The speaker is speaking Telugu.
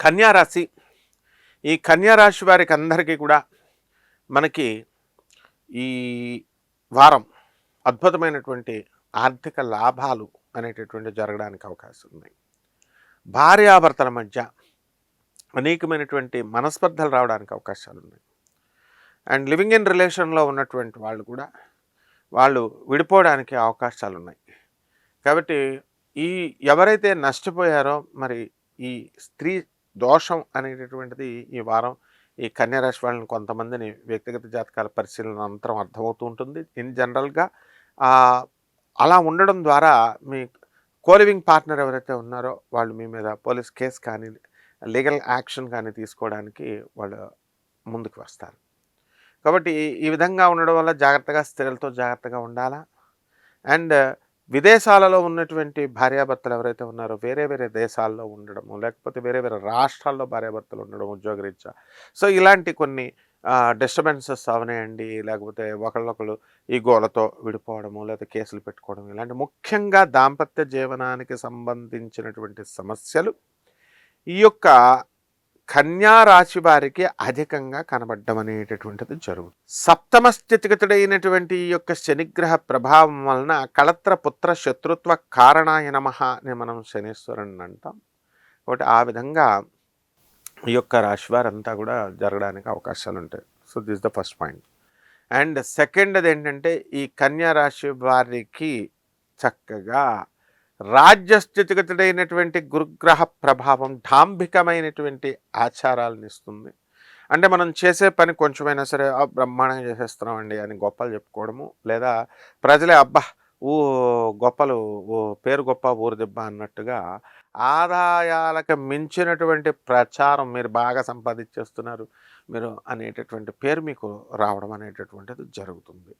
కన్యారాశి. ఈ కన్యారాశి వారికి అందరికీ కూడా మనకి ఈ వారం అద్భుతమైనటువంటి ఆర్థిక లాభాలు అనేటటువంటి జరగడానికి అవకాశం ఉన్నాయి. భార్యాభర్తల మధ్య అనేకమైనటువంటి మనస్పర్ధలు రావడానికి అవకాశాలు ఉన్నాయి. అండ్ లివింగ్ ఇన్ రిలేషన్లో ఉన్నటువంటి వాళ్ళు కూడా వాళ్ళు విడిపోవడానికి అవకాశాలు ఉన్నాయి. కాబట్టి ఈ ఎవరైతే నష్టపోయారో మరి ఈ స్త్రీ దోషం అనేటటువంటిది ఈ వారం ఈ కన్యారాశి వాళ్ళని కొంతమందిని వ్యక్తిగత జాతకాల పరిశీలన అనంతరం అర్థమవుతూ ఉంటుంది. ఇన్ జనరల్గా అలా ఉండడం ద్వారా మీ కోలివింగ్ పార్ట్నర్ ఎవరైతే ఉన్నారో వాళ్ళు మీ మీద పోలీస్ కేసు కానీ లీగల్ యాక్షన్ కానీ తీసుకోవడానికి వాళ్ళు ముందుకు వస్తారు. కాబట్టి ఈ విధంగా ఉండడం వల్ల జాగ్రత్తగా స్త్రీలతో జాగ్రత్తగా ఉండాలా? అండ్ విదేశాలలో ఉన్నటువంటి భార్యాభర్తలు ఎవరైతే ఉన్నారో వేరే వేరే దేశాల్లో ఉండడము లేకపోతే వేరే వేరే రాష్ట్రాల్లో భార్యాభర్తలు ఉండడం ఉద్యోగరీత్యా. సో ఇలాంటి కొన్ని డిస్టర్బెన్సెస్ అవనాయండి. లేకపోతే ఒకళ్ళొకళ్ళు ఈ గోలతో విడిపోవడము లేకపోతే కేసులు పెట్టుకోవడం ఇలాంటి ముఖ్యంగా దాంపత్య జీవనానికి సంబంధించినటువంటి సమస్యలు. ఈ యొక్క కన్యా రాశి వారికి అధికంగా కనబడడం అనేటటువంటిది జరుగుతుంది. సప్తమ స్థితిగతుడైనటువంటి ఈ యొక్క శనిగ్రహ ప్రభావం వలన కళత్ర పుత్ర శత్రుత్వ కారణాయ నమ అని మనం శనీశ్వరుని అంటాం. కాబట్టి ఆ విధంగా ఈ యొక్క రాశి వారంతా కూడా జరగడానికి అవకాశాలు ఉంటాయి so this the first point. And second అది ఏంటంటే ఈ కన్యా రాశి వారికి చక్కగా రాజ్యస్థితిగతుడైనటువంటి గురుగ్రహ ప్రభావం ఢాంభికమైనటువంటి ఆచారాలను ఇస్తుంది. అంటే మనం చేసే పని కొంచెమైనా సరే బ్రహ్మాండంగా చేసేస్తున్నామండి అని గొప్పలు చెప్పుకోవడము లేదా ప్రజలే అబ్బా ఊ గొప్పలు ఓ పేరు గొప్ప ఊరు దెబ్బ అన్నట్టుగా ఆదాయాలకు మించినటువంటి ప్రచారం మీరు బాగా సంపాదించేస్తున్నారు మీరు అనేటటువంటి పేరు మీకు రావడం అనేటటువంటిది జరుగుతుంది.